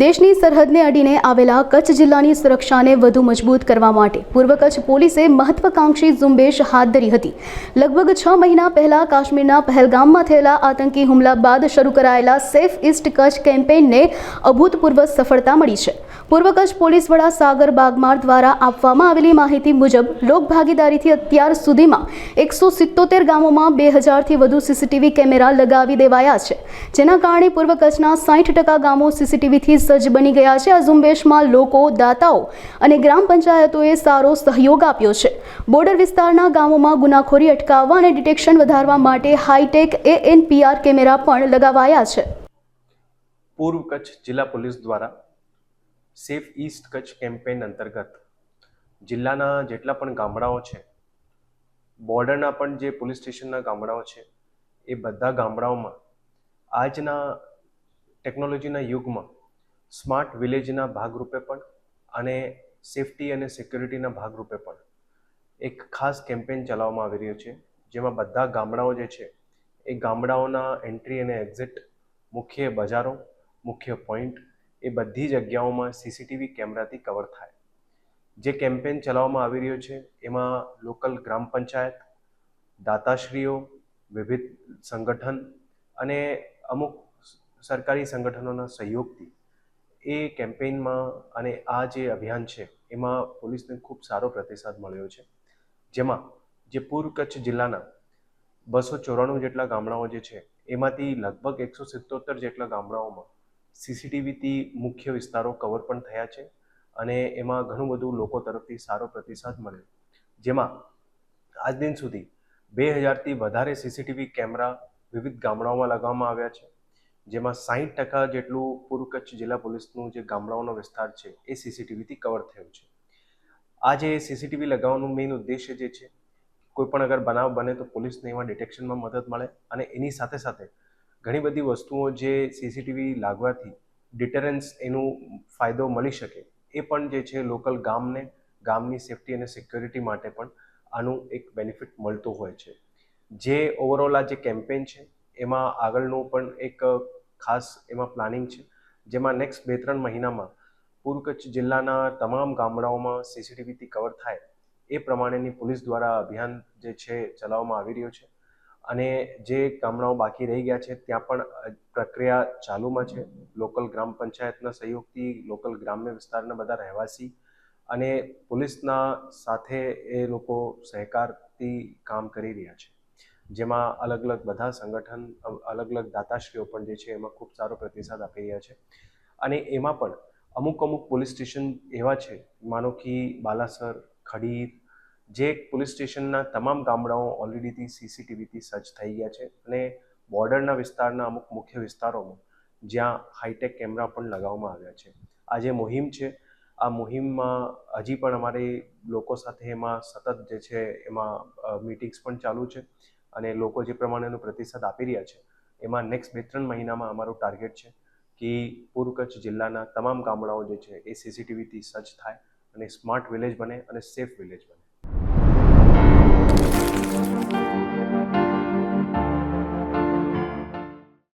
દેશની સરહદને અડીને આવેલા કચ્છ જિલ્લાની સુરક્ષાને વધુ મજબૂત કરવા માટે પૂર્વ કચ્છ પોલીસે મહત્વકાંક્ષી ઝુંબેશ હાથ ધરી હતી. લગભગ છ મહિના પહેલા કાશ્મીરના પહેલગામમાં થયેલા આતંકી હુમલા બાદ શરૂ કરાયેલા સેફ ઇસ્ટ કચ્છ કેમ્પેઇનને અભૂતપૂર્વ સફળતા મળી છે. પૂર્વ કચ્છ પોલીસ વડા સાગર બાગમાર દ્વારા આપવામાં આવેલી માહિતી મુજબ લોકભાગીદારીથી અત્યાર સુધીમાં એકસો સિત્તોતેર ગામોમાં બે હજારથી વધુ સીસીટીવી કેમેરા લગાવી દેવાયા છે, જેના કારણે પૂર્વ કચ્છના સાઠ ટકા ગામો સીસીટીવીથી સજ્જ બની ગયા છે. આ ઝુંબેશમાં લોકો, દાતાઓ અને ગ્રામ પંચાયતોએ સારો સહયોગ આપ્યો છે. બોર્ડર વિસ્તારના ગામોમાં ગુનાખોરી અટકાવવા અને ડિટેક્શન વધારવા માટે હાઈટેક એએનપીઆર કેમેરા પણ લગાવાયા છે. પૂર્વ કચ્છ જિલ્લા પોલીસ દ્વારા સેફ ઈસ્ટ કચ્છ કેમ્પેઇન અંતર્ગત જિલ્લાના જેટલા પણ ગામડાઓ છે, બોર્ડરના પણ જે પોલીસ સ્ટેશનના ગામડાઓ છે, એ બધા ગામડાઓમાં આજના ટેકનોલોજીના યુગમાં સ્માર્ટ વિલેજના ભાગરૂપે પણ અને સેફટી અને સિક્યુરિટીના ભાગરૂપે પણ એક ખાસ કેમ્પેન ચલાવવામાં આવી રહ્યો છે, જેમાં બધા ગામડાઓ જે છે, એ ગામડાઓના એન્ટ્રી અને એક્ઝિટ મુખ્ય બજારો, મુખ્ય પોઈન્ટ, એ બધી જગ્યાઓમાં સીસીટીવી કેમેરાથી કવર થાય. જે કેમ્પેન ચલાવવામાં આવી રહ્યો છે, એમાં લોકલ ગ્રામ પંચાયત, દાતાશ્રીઓ, વિવિધ સંગઠન અને અમુક સરકારી સંગઠનોના સહયોગથી એ કેમ્પેઇનમાં અને આ જે અભિયાન છે, એમાં પોલીસને ખૂબ સારો પ્રતિસાદ મળ્યો છે. જેમાં જે પૂર્વ કચ્છ જિલ્લાના બસો ચોરાણું જેટલા ગામડાઓ જે છે, એમાંથી લગભગ એકસો સિત્તોતેર જેટલા ગામડાઓમાં સીસીટીવીથી મુખ્ય વિસ્તારો કવર પણ થયા છે અને એમાં ઘણું બધું લોકો તરફથી સારો પ્રતિસાદ મળ્યો. જેમાં આજ દિન સુધી બે હજારથી વધારે સીસીટીવી કેમેરા વિવિધ ગામડાઓમાં લગાવવામાં આવ્યા છે. જેમાં સાહીઠ ટકા જેટલું પૂર્વ કચ્છ જિલ્લા પોલીસનું જે ગામડાઓનો વિસ્તાર છે, એ સીસીટીવીથી કવર થયું છે. આ જે સીસીટીવી લગાવવાનું મેઇન ઉદ્દેશ્ય જે છે કોઈ પણ અગર બનાવ બને તો પોલીસને એમાં ડિટેક્શનમાં મદદ મળે અને એની સાથે સાથે ઘણી બધી વસ્તુઓ જે સીસીટીવી લાગવાથી ડિટરન્સ એનું ફાયદો મળી શકે, એ પણ જે છે લોકલ ગામને, ગામની સેફટી અને સિક્યોરિટી માટે પણ આનું એક બેનિફિટ મળતું હોય છે. જે ઓવરઓલ આ જે કેમ્પેન છે, એમાં આગળનું પણ એક ખાસ એમાં પ્લાનિંગ છે. જેમાં નેક્સ્ટ બે ત્રણ મહિનામાં પૂર્વ કચ્છ જિલ્લાના તમામ ગામડાઓમાં સીસીટીવીથી કવર થાય એ પ્રમાણેની પોલીસ દ્વારા અભિયાન જે છે ચલાવવામાં આવી રહ્યો છે. અને જે ગામડાઓ બાકી રહી ગયા છે, ત્યાં પણ પ્રક્રિયા ચાલુમાં છે. લોકલ ગ્રામ પંચાયતના સહયોગથી લોકલ ગ્રામ્ય વિસ્તારના બધા રહેવાસી અને પોલીસના સાથે એ લોકો સહકારથી કામ કરી રહ્યા છે. જેમાં અલગ અલગ બધા સંગઠન અલગ અલગ દાતાશ્રીઓ પણ જે છે એમાં ખૂબ સારો પ્રતિસાદ આપી રહ્યા છે. અને એમાં પણ અમુક અમુક પોલીસ સ્ટેશન એવા છે, માનો કે બાલાસર, ખડીર, જે પોલીસ સ્ટેશનના તમામ ગામડાઓ ઓલરેડીથી સીસીટીવીથી સજ્જ થઈ ગયા છે. અને બોર્ડરના વિસ્તારના અમુક મુખ્ય વિસ્તારોમાં જ્યાં હાઈટેક કેમેરા પણ લગાવવામાં આવ્યા છે. આ જે મુહિમ છે, આ મુહિમમાં હજી પણ અમારી લોકો સાથે એમાં સતત જે છે એમાં મીટિંગ્સ પણ ચાલુ છે. અને લોકો જે પ્રમાણેનો પ્રતિસાદ આપી રહ્યા છે, એમાં નેક્સ્ટ બે ત્રણ મહિનામાં અમારું ટાર્ગેટ છે કે પૂર્વ કચ્છ જિલ્લાના તમામ ગામડાઓ જે છે એ સીસીટીવીથી સજ્જ થાય અને સ્માર્ટ વિલેજ બને અને સેફ વિલેજ બને.